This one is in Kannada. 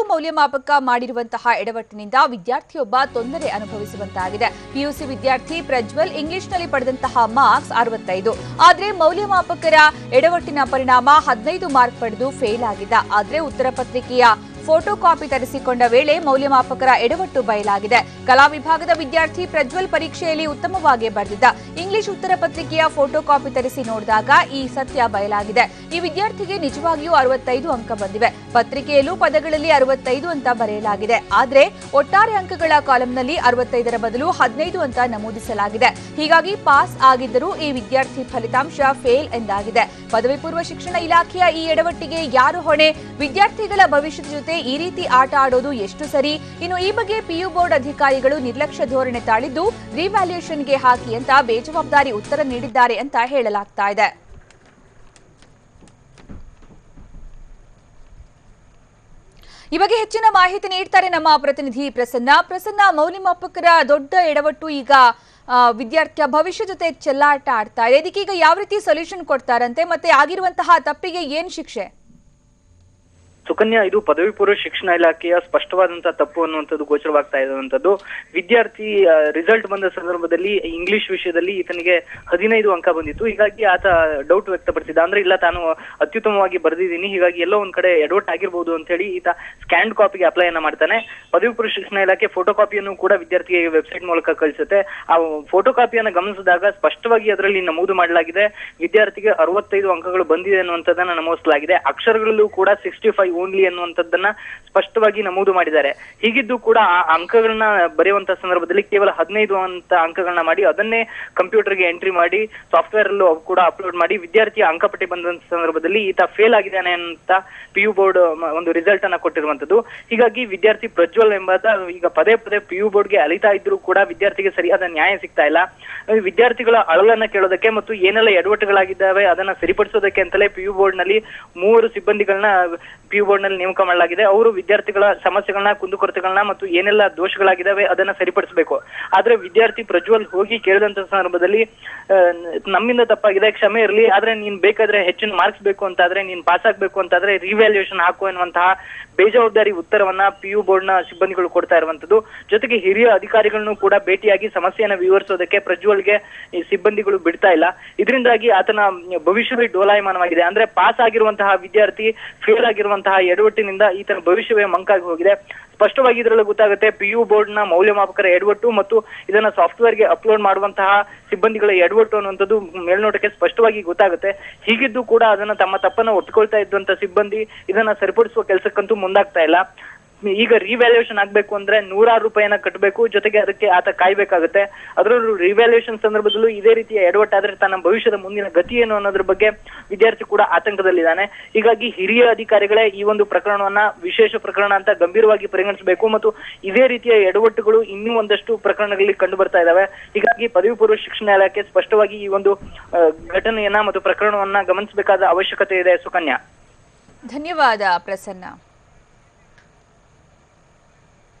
ಪಿಯು ಮೌಲ್ಯಮಾಪಕ ಮಾಡಿರುವಂತಹ ಎಡವಟ್ಟಿನಿಂದ ವಿದ್ಯಾರ್ಥಿಯೊಬ್ಬ ತೊಂದರೆ ಅನುಭವಿಸುವಂತಾಗಿದೆ. ಪಿಯುಸಿ ವಿದ್ಯಾರ್ಥಿ ಪ್ರಜ್ವಲ್ ಇಂಗ್ಲಿಷ್ನಲ್ಲಿ ಪಡೆದಂತಹ ಮಾರ್ಕ್ಸ್ ಅರವತ್ತೈದು. ಆದ್ರೆ ಮೌಲ್ಯಮಾಪಕರ ಎಡವಟ್ಟಿನ ಪರಿಣಾಮ ಹದಿನೈದು ಮಾರ್ಕ್ ಪಡೆದು ಫೇಲ್ ಆಗಿದ್ದ. ಆದರೆ ಉತ್ತರ ಪತ್ರಿಕೆಯ ಫೋಟೋ ಕಾಪಿ ತರಿಸಿಕೊಂಡ ವೇಳೆ ಮೌಲ್ಯಮಾಪಕರ ಎಡವಟ್ಟು ಬಯಲಾಗಿದೆ. ಕಲಾ ವಿಭಾಗದ ವಿದ್ಯಾರ್ಥಿ ಪ್ರಜ್ವಲ್ ಪರೀಕ್ಷೆಯಲ್ಲಿ ಉತ್ತಮವಾಗಿ ಬರೆದಿದ್ದ. ಇಂಗ್ಲಿಷ್ ಉತ್ತರ ಪತ್ರಿಕೆಯ ಫೋಟೋ ಕಾಪಿ ತರಿಸಿ ನೋಡಿದಾಗ ಈ ಸತ್ಯ ಬಯಲಾಗಿದೆ. ಈ ವಿದ್ಯಾರ್ಥಿಗೆ ನಿಜವಾಗಿಯೂ ಅರವತ್ತೈದು ಅಂಕ ಬಂದಿವೆ. ಪತ್ರಿಕೆಯಲ್ಲೂ ಪದಗಳಲ್ಲಿ ಅರವತ್ತೈದು ಅಂತ ಬರೆಯಲಾಗಿದೆ. ಆದರೆ ಒಟ್ಟಾರೆ ಅಂಕಗಳ ಕಾಲಂನಲ್ಲಿ ಅರವತ್ತೈದರ ಬದಲು ಹದಿನೈದು ಅಂತ ನಮೂದಿಸಲಾಗಿದೆ. ಹೀಗಾಗಿ ಪಾಸ್ ಆಗಿದ್ದರೂ ಈ ವಿದ್ಯಾರ್ಥಿ ಫಲಿತಾಂಶ ಫೇಲ್ ಎಂದಾಗಿದೆ. ಪದವಿ ಪೂರ್ವ ಶಿಕ್ಷಣ ಇಲಾಖೆಯ ಈ ಎಡವಟ್ಟಿಗೆ ಯಾರು ಹೊಣೆ? ವಿದ್ಯಾರ್ಥಿಗಳ ಭವಿಷ್ಯದ ಜೊತೆ ಈ ರೀತಿ ಆಟ ಆಡೋದು ಎಷ್ಟು ಸರಿ? ಇನ್ನು ಈ ಬಗ್ಗೆ ಪಿಯು ಬೋರ್ಡ್ ಅಧಿಕಾರಿಗಳು ನಿರ್ಲಕ್ಷ್ಯ ಧೋರಣೆ ತಾಳಿದ್ದು ರಿವ್ಯಾಲ್ಯೂಯೇಷನ್ಗೆ ಹಾಕಿ ಅಂತ ಬೇಜವಾಬ್ದಾರಿ ಉತ್ತರ ನೀಡಿದ್ದಾರೆ ಅಂತ ಹೇಳಲಾಗ್ತಾ ಇದೆ. ಈ ಬಗ್ಗೆ ಹೆಚ್ಚಿನ ಮಾಹಿತಿ ನೀಡ್ತಾರೆ ನಮ್ಮ ಪ್ರತಿನಿಧಿ ಪ್ರಸನ್ನ. ಪ್ರಸನ್ನ ಮೌಲ್ಯಮಾಪಕರ ದೊಡ್ಡ ಎಡವಟ್ಟು ಈಗ ವಿದ್ಯಾರ್ಥಿಯ ಭವಿಷ್ಯ ಜೊತೆ ಚೆಲ್ಲಾಟ ಆಡ್ತಾ ಇದೆ. ಇದಕ್ಕೀಗ ಯಾವ ರೀತಿ ಸೊಲ್ಯೂಷನ್ ಕೊಡ್ತಾರಂತೆ? ಮತ್ತೆ ಆಗಿರುವಂತಹ ತಪ್ಪಿಗೆ ಏನ್ ಶಿಕ್ಷೆ? ಸುಕನ್ಯಾ, ಇದು ಪದವಿ ಪೂರ್ವ ಶಿಕ್ಷಣ ಇಲಾಖೆಯ ಸ್ಪಷ್ಟವಾದಂತಹ ತಪ್ಪು ಅನ್ನುವಂಥದ್ದು ಗೋಚರವಾಗ್ತಾ ಇರುವಂತದ್ದು ವಿದ್ಯಾರ್ಥಿ ರಿಸಲ್ಟ್ ಬಂದ ಸಂದರ್ಭದಲ್ಲಿ ಇಂಗ್ಲಿಷ್ ವಿಷಯದಲ್ಲಿ ಈತನಿಗೆ ಹದಿನೈದು ಅಂಕ ಬಂದಿತ್ತು. ಹೀಗಾಗಿ ಆತ ಡೌಟ್ ವ್ಯಕ್ತಪಡಿಸಿದ. ಅಂದ್ರೆ ಇಲ್ಲ, ತಾನು ಅತ್ಯುತ್ತಮವಾಗಿ ಬರೆದಿದ್ದೀನಿ. ಹೀಗಾಗಿ ಎಲ್ಲೋ ಒಂದ್ ಕಡೆ ಎಡವಟ್ ಆಗಿರ್ಬೋದು ಅಂತ ಹೇಳಿ ಈತ ಸ್ಕ್ಯಾಂಡ್ ಕಾಪಿಗೆ ಅಪ್ಲೈ ಅನ್ನ ಮಾಡ್ತಾನೆ. ಪದವಿ ಪೂರ್ವ ಶಿಕ್ಷಣ ಇಲಾಖೆ ಫೋಟೋ ಕಾಪಿಯನ್ನು ಕೂಡ ವಿದ್ಯಾರ್ಥಿಗೆ ವೆಬ್ಸೈಟ್ ಮೂಲಕ ಕಳಿಸುತ್ತೆ. ಆ ಫೋಟೋ ಕಾಪಿಯನ್ನು ಗಮನಿಸಿದಾಗ ಸ್ಪಷ್ಟವಾಗಿ ಅದರಲ್ಲಿ ನಮೂದು ಮಾಡಲಾಗಿದೆ. ವಿದ್ಯಾರ್ಥಿಗೆ ಅರವತ್ತೈದು ಅಂಕಗಳು ಬಂದಿದೆ ಅನ್ನುವಂಥದ್ದನ್ನ ನಮೂದಿಸಲಾಗಿದೆ. ಅಕ್ಷರಗಳಲ್ಲೂ ಕೂಡ ಸಿಕ್ಸ್ಟಿ ಫೈವ್ ಓನ್ಲಿ ಅನ್ನುವಂಥದ್ದನ್ನ ಸ್ಪಷ್ಟವಾಗಿ ನಮೂದು ಮಾಡಿದ್ದಾರೆ. ಹೀಗಿದ್ದು ಕೂಡ ಆ ಅಂಕಗಳನ್ನ ಬರೆಯುವಂತ ಸಂದರ್ಭದಲ್ಲಿ ಕೇವಲ ಹದಿನೈದು ಅಂತ ಅಂಕಗಳನ್ನ ಮಾಡಿ ಅದನ್ನೇ ಕಂಪ್ಯೂಟರ್ಗೆ ಎಂಟ್ರಿ ಮಾಡಿ ಸಾಫ್ಟ್ವೇರ್ ಅಲ್ಲೂ ಕೂಡ ಅಪ್ಲೋಡ್ ಮಾಡಿ ವಿದ್ಯಾರ್ಥಿ ಅಂಕಪಟ್ಟಿ ಬಂದಂತ ಸಂದರ್ಭದಲ್ಲಿ ಈತ ಫೇಲ್ ಆಗಿದ್ದಾನೆ ಅಂತ ಪಿ ಯು ಬೋರ್ಡ್ ಒಂದು ರಿಸಲ್ಟ್ ಅನ್ನ ಕೊಟ್ಟಿರುವಂತದ್ದು ಹೀಗಾಗಿ ವಿದ್ಯಾರ್ಥಿ ಪ್ರಜ್ವಲ್ ಎಂಬಾತ ಈಗ ಪದೇ ಪದೇ ಪಿ ಯು ಬೋರ್ಡ್ಗೆ ಅಲಿತಾ ಇದ್ರು ಕೂಡ ವಿದ್ಯಾರ್ಥಿಗೆ ಸರಿಯಾದ ನ್ಯಾಯ ಸಿಗ್ತಾ ಇಲ್ಲ. ವಿದ್ಯಾರ್ಥಿಗಳ ಅಳಲನ್ನ ಕೇಳೋದಕ್ಕೆ ಮತ್ತು ಏನೆಲ್ಲ ಎಡವಟ್ಟುಗಳಾಗಿದ್ದಾವೆ ಅದನ್ನ ಸರಿಪಡಿಸೋದಕ್ಕೆ ಅಂತಲೇ ಪಿ ಯು ಬೋರ್ಡ್ನಲ್ಲಿ ಮೂವರು ಸಿಬ್ಬಂದಿಗಳನ್ನ ಪಿ ಯು ಬೋರ್ಡ್ನಲ್ಲಿ ನೇಮಕ ಮಾಡಲಾಗಿದೆ ಅವರು ವಿದ್ಯಾರ್ಥಿಗಳ ಸಮಸ್ಯೆಗಳನ್ನ, ಕುಂದುಕೊರತೆಗಳನ್ನ ಮತ್ತು ಏನೆಲ್ಲ ದೋಷಗಳಾಗಿದ್ದಾವೆ ಅದನ್ನ ಸರಿಪಡಿಸಬೇಕು. ಆದ್ರೆ ವಿದ್ಯಾರ್ಥಿ ಪ್ರಜ್ವಲ್ ಹೋಗಿ ಕೇಳಿದಂತ ಸಂದರ್ಭದಲ್ಲಿ ನಮ್ಮಿಂದ ತಪ್ಪಾಗಿದೆ, ಕ್ಷಮೆ ಇರಲಿ, ಆದ್ರೆ ನೀನ್ ಬೇಕಾದ್ರೆ ಹೆಚ್ಚಿನ ಮಾರ್ಕ್ಸ್ ಬೇಕು ಅಂತಾದ್ರೆ, ನೀನ್ ಪಾಸ್ ಆಗ್ಬೇಕು ಅಂತಾದ್ರೆ ರಿವ್ಯಾಲ್ಯೂಯೇಷನ್ ಹಾಕು ಎನ್ನುವಂತಹ ಬೇಜವಾಬ್ದಾರಿ ಉತ್ತರವನ್ನ ಪಿ ಯು ಬೋರ್ಡ್ನ ಸಿಬ್ಬಂದಿಗಳು ಕೊಡ್ತಾ ಇರುವಂತದ್ದು ಜೊತೆಗೆ ಹಿರಿಯ ಅಧಿಕಾರಿಗಳನ್ನು ಕೂಡ ಭೇಟಿಯಾಗಿ ಸಮಸ್ಯೆಯನ್ನ ವಿವರಿಸೋದಕ್ಕೆ ಪ್ರಜ್ವಲ್ಗೆ ಈ ಸಿಬ್ಬಂದಿಗಳು ಬಿಡ್ತಾ ಇಲ್ಲ. ಇದರಿಂದಾಗಿ ಆತನ ಭವಿಷ್ಯವೇ ಡೋಲಾಯಮಾನವಾಗಿದೆ. ಅಂದ್ರೆ ಪಾಸ್ ಆಗಿರುವಂತಹ ವಿದ್ಯಾರ್ಥಿ ಫೇಲ್ ಆಗಿರುವಂತಹ ಎಡವಟ್ಟಿನಿಂದ ಈತನ ಭವಿಷ್ಯವೇ ಮಂಕಾಗಿ ಹೋಗಿದೆ. ಸ್ಪಷ್ಟವಾಗಿ ಇದರಲ್ಲಿ ಗೊತ್ತಾಗುತ್ತೆ ಪಿ ಯು ಬೋರ್ಡ್ನ ಮೌಲ್ಯಮಾಪಕರ ಎಡವಟ್ಟು ಮತ್ತು ಇದನ್ನ ಸಾಫ್ಟ್ವೇರ್ಗೆ ಅಪ್ಲೋಡ್ ಮಾಡುವಂತಹ ಸಿಬ್ಬಂದಿಗಳ ಎಡವಟ್ಟು ಅನ್ನುವಂಥದ್ದು ಮೇಲ್ನೋಟಕ್ಕೆ ಸ್ಪಷ್ಟವಾಗಿ ಗೊತ್ತಾಗುತ್ತೆ. ಹೀಗಿದ್ದು ಕೂಡ ಅದನ್ನ ತಮ್ಮ ತಪ್ಪನ್ನ ಒಪ್ಪಿಕೊಳ್ತಾ ಇದ್ದಂತ ಸಿಬ್ಬಂದಿ ಇದನ್ನ ಸರಿಪಡಿಸುವ ಕೆಲಸಕ್ಕಂತೂ ಮುಂದಾಗ್ತಾ ಇಲ್ಲ. ಈಗ ರಿವ್ಯಾಲ್ಯೂಯೇಷನ್ ಆಗ್ಬೇಕು ಅಂದ್ರೆ ನೂರಾರು ರೂಪಾಯಿನ ಕಟ್ಟಬೇಕು ಜೊತೆಗೆ ಅದಕ್ಕೆ ಆತ ಕಾಯ್ಬೇಕಾಗುತ್ತೆ. ಅದರಲ್ಲೂ ರಿವ್ಯಾಲ್ಯೂಯೇಷನ್ ಸಂದರ್ಭದಲ್ಲೂ ಇದೇ ರೀತಿಯ ಎಡವಟ್ಟಾದ್ರೆ ತನ್ನ ಭವಿಷ್ಯದ ಮುಂದಿನ ಗತಿ ಏನು ಅನ್ನೋದ್ರ ಬಗ್ಗೆ ವಿದ್ಯಾರ್ಥಿ ಕೂಡ ಆತಂಕದಲ್ಲಿದ್ದಾನೆ. ಹೀಗಾಗಿ ಹಿರಿಯ ಅಧಿಕಾರಿಗಳೇ ಈ ಒಂದು ಪ್ರಕರಣವನ್ನ ವಿಶೇಷ ಪ್ರಕರಣ ಅಂತ ಗಂಭೀರವಾಗಿ ಪರಿಗಣಿಸಬೇಕು ಮತ್ತು ಇದೇ ರೀತಿಯ ಎಡವಟ್ಟುಗಳು ಇನ್ನೂ ಒಂದಷ್ಟು ಪ್ರಕರಣಗಳಲ್ಲಿ ಕಂಡು ಬರ್ತಾ ಇದಾವೆ ಹೀಗಾಗಿ ಪದವಿ ಪೂರ್ವ ಶಿಕ್ಷಣ ಇಲಾಖೆ ಸ್ಪಷ್ಟವಾಗಿ ಈ ಒಂದು ಘಟನೆಯನ್ನ ಮತ್ತು ಪ್ರಕರಣವನ್ನ ಗಮನಿಸಬೇಕಾದ ಅವಶ್ಯಕತೆ ಇದೆ. ಸುಕನ್ಯಾ. ಧನ್ಯವಾದ ಪ್ರಸನ್ನ.